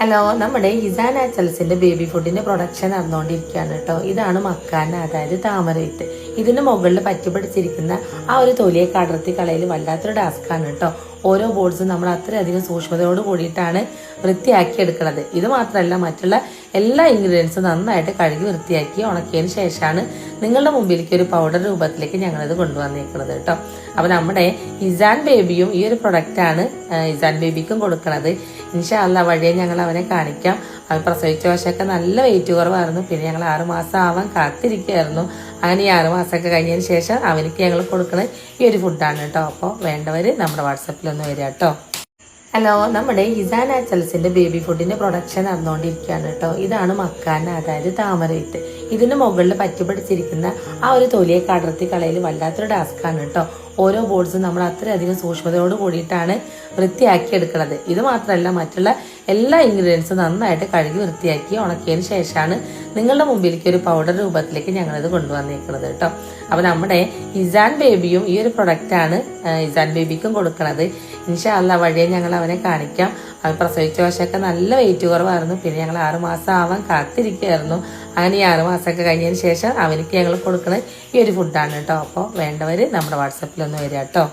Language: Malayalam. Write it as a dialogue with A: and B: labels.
A: ഹലോ നമ്മുടെ ഇസാൻ ആച്ചൽസിന്റെ ബേബി ഫുഡിന്റെ പ്രൊഡക്ഷൻ നടന്നുകൊണ്ടിരിക്കുകയാണ് കേട്ടോ. ഇതാണ് മക്കാന അതായത് താമരവിത്ത് ഇതിന്റെ മുകളിൽ പറ്റിപ്പിടിച്ചിരിക്കുന്ന ആ ഒരു തൊലിയെ കടർത്തി കളയിൽ വല്ലാത്തൊരു ടാസ്ക്കാണ് കേട്ടോ. ഓരോ ബോർഡ്സും നമ്മൾ അത്രയധികം സൂക്ഷ്മതയോട് കൂടിയിട്ടാണ് വൃത്തിയാക്കി എടുക്കുന്നത്. ഇത് മാത്രമല്ല മറ്റുള്ള എല്ലാ ഇൻഗ്രീഡിയൻസും നന്നായിട്ട് കഴുകി വൃത്തിയാക്കി ഉണക്കിയതിന് ശേഷമാണ് നിങ്ങളുടെ മുമ്പിലേക്ക് ഒരു പൗഡർ രൂപത്തിലേക്ക് ഞങ്ങളിത് കൊണ്ടുവന്നേക്കുന്നത് കേട്ടോ. അപ്പൊ നമ്മുടെ ഇസാൻ ബേബിയും ഈ ഒരു പ്രൊഡക്റ്റാണ് ഇസാൻ ബേബിക്കും കൊടുക്കുന്നത് ഇൻഷാല്ല വഴിയെ ഞങ്ങൾ അവനെ കാണിക്കാം. അവൻ പ്രസവിച്ച വശമൊക്കെ നല്ല വെയിറ്റ് കുറവായിരുന്നു. പിന്നെ ഞങ്ങൾ ആറുമാസം ആവാൻ കാത്തിരിക്കുകയായിരുന്നു. അങ്ങനെ ഈ ആറുമാസമൊക്കെ കഴിഞ്ഞതിന് ശേഷം അവനിക്ക് ഞങ്ങൾ കൊടുക്കുന്ന ഈ ഒരു ഫുഡാണ് കേട്ടോ. അപ്പോൾ വേണ്ടവർ നമ്മുടെ വാട്സപ്പിൽ ഒന്ന് വരിക കേട്ടോ. ഹലോ നമ്മുടെ ഇസാൻ ആച്ചൽസിന്റെ ബേബി ഫുഡിന്റെ പ്രൊഡക്ഷൻ നടന്നുകൊണ്ടിരിക്കുകയാണ് കേട്ടോ. ഇതാണ് മക്കാന അതായത് താമരവിത്ത് ഇതിന് മുകളിൽ പറ്റിപ്പിടിച്ചിരിക്കുന്ന ആ ഒരു തൊലിയെ കടർത്തി കളയിൽ വല്ലാത്തൊരു ടാസ്ക് ആണ് കേട്ടോ. ഓരോ ബോർഡ്സും നമ്മൾ അത്രയധികം സൂക്ഷ്മതയോട് കൂടിയിട്ടാണ് വൃത്തിയാക്കി എടുക്കുന്നത് ഇത് മാത്രമല്ല മറ്റുള്ള എല്ലാ ഇൻഗ്രീഡിയൻസും നന്നായിട്ട് കഴുകി വൃത്തിയാക്കി ഉണക്കിയതിന് ശേഷമാണ് നിങ്ങളുടെ മുമ്പിലേക്ക് ഒരു പൗഡർ രൂപത്തിലേക്ക് ഞങ്ങൾ ഇത് കൊണ്ടുവന്നിരിക്കുന്നത് കേട്ടോ. അപ്പൊ നമ്മുടെ ഇസാൻ ബേബിയും ഈ ഒരു പ്രൊഡക്റ്റാണ് ഇസാൻ ബേബിക്കും കൊടുക്കുന്നത് ഇൻഷാല്ല വഴിയെ ഞങ്ങൾ അവനെ കാണിക്കാം. അവൻ പ്രസവിച്ച വശമൊക്കെ നല്ല വെയിറ്റ് കുറവായിരുന്നു. പിന്നെ ഞങ്ങൾ ആറുമാസം ആവാൻ കാത്തിരിക്കുകയായിരുന്നു. അങ്ങനെ ഈ ആറുമാസമൊക്കെ കഴിഞ്ഞതിന് ശേഷം അവനിക്ക് ഞങ്ങൾ കൊടുക്കുന്നത് ഈ ഒരു ഫുഡാണ് കേട്ടോ. അപ്പോൾ വേണ്ടവർ നമ്മുടെ വാട്സപ്പിലൊന്ന് വരിക കേട്ടോ.